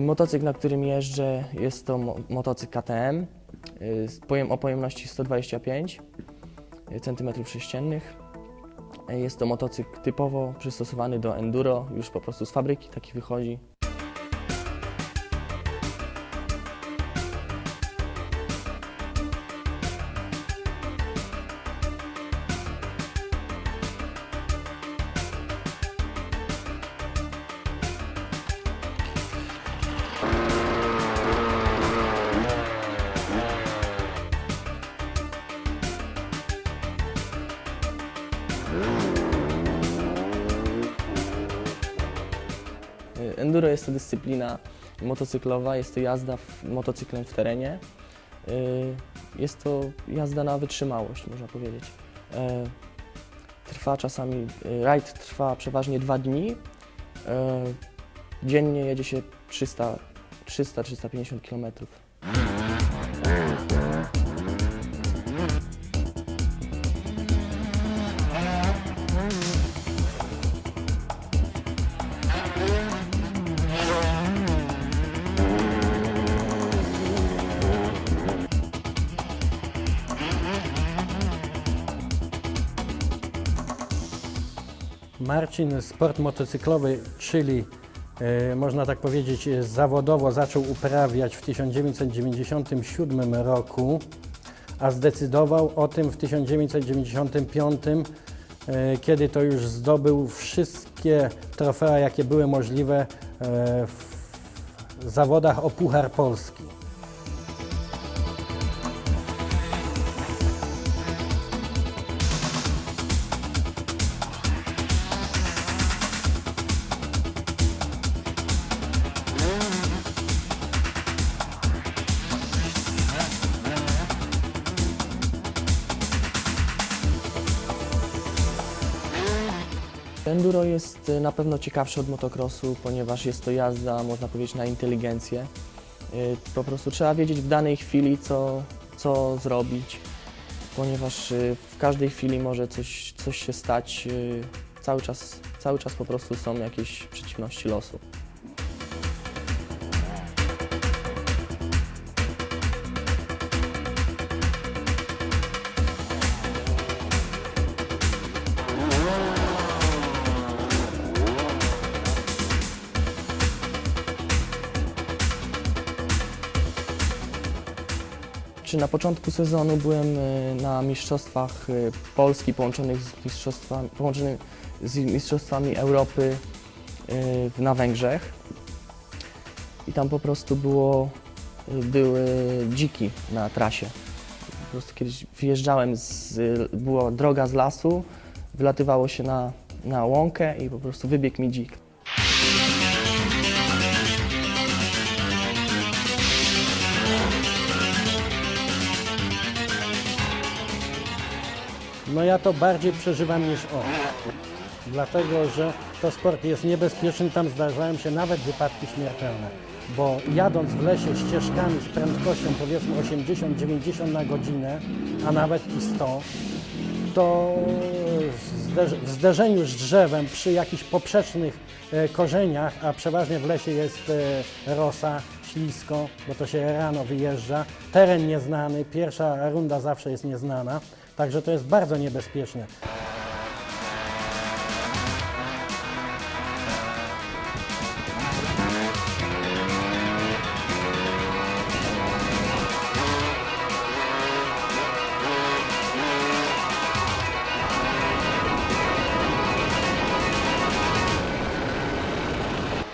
Motocykl, na którym jeżdżę, jest to mo- motocykl KTM y, o pojemności 125 cm3. Jest to motocykl typowo przystosowany do enduro, już po prostu z fabryki taki wychodzi. Enduro jest to dyscyplina motocyklowa, jest to jazda motocyklem w terenie. Y, Jest to jazda na wytrzymałość, można powiedzieć. E, Trwa czasami, y, rajd trwa przeważnie dwa dni. Dziennie jedzie się 300 300-350 km. Marcin sport motocyklowy, czyli e, można tak powiedzieć zawodowo zaczął uprawiać w 1997 roku, a zdecydował o tym w 1995, e, kiedy to już zdobył wszystkie trofea, jakie były możliwe e, w zawodach o Puchar Polski. Enduro jest y, na pewno ciekawsze od motocrossu, ponieważ jest to jazda, można powiedzieć, na inteligencję. Y, Po prostu trzeba wiedzieć w danej chwili, co, co zrobić, ponieważ y, w każdej chwili może coś, coś się stać. Cały czas, cały czas po prostu są jakieś przeciwności losu. Czy na początku sezonu byłem y, na mistrzostwach y, Polski połączonych z mistrzostwami, połączonych z mistrzostwami Europy y, na Węgrzech. I tam po prostu było, były dziki na trasie. Po prostu kiedyś wjeżdżałem, z, była droga z lasu, wylatywało się na, na łąkę i po prostu wybiegł mi dzik. No ja to bardziej przeżywam niż on. Dlatego, że to sport jest niebezpieczny, tam zdarzają się nawet wypadki śmiertelne. Bo jadąc w lesie ścieżkami z prędkością powiedzmy 80-90 na godzinę, a nawet i 100, to w zderz- w zderzeniu z drzewem przy jakichś poprzecznych e, korzeniach, a przeważnie w lesie jest e, rosa, ślisko, bo to się rano wyjeżdża, teren nieznany, pierwsza runda zawsze jest nieznana, także to jest bardzo niebezpieczne.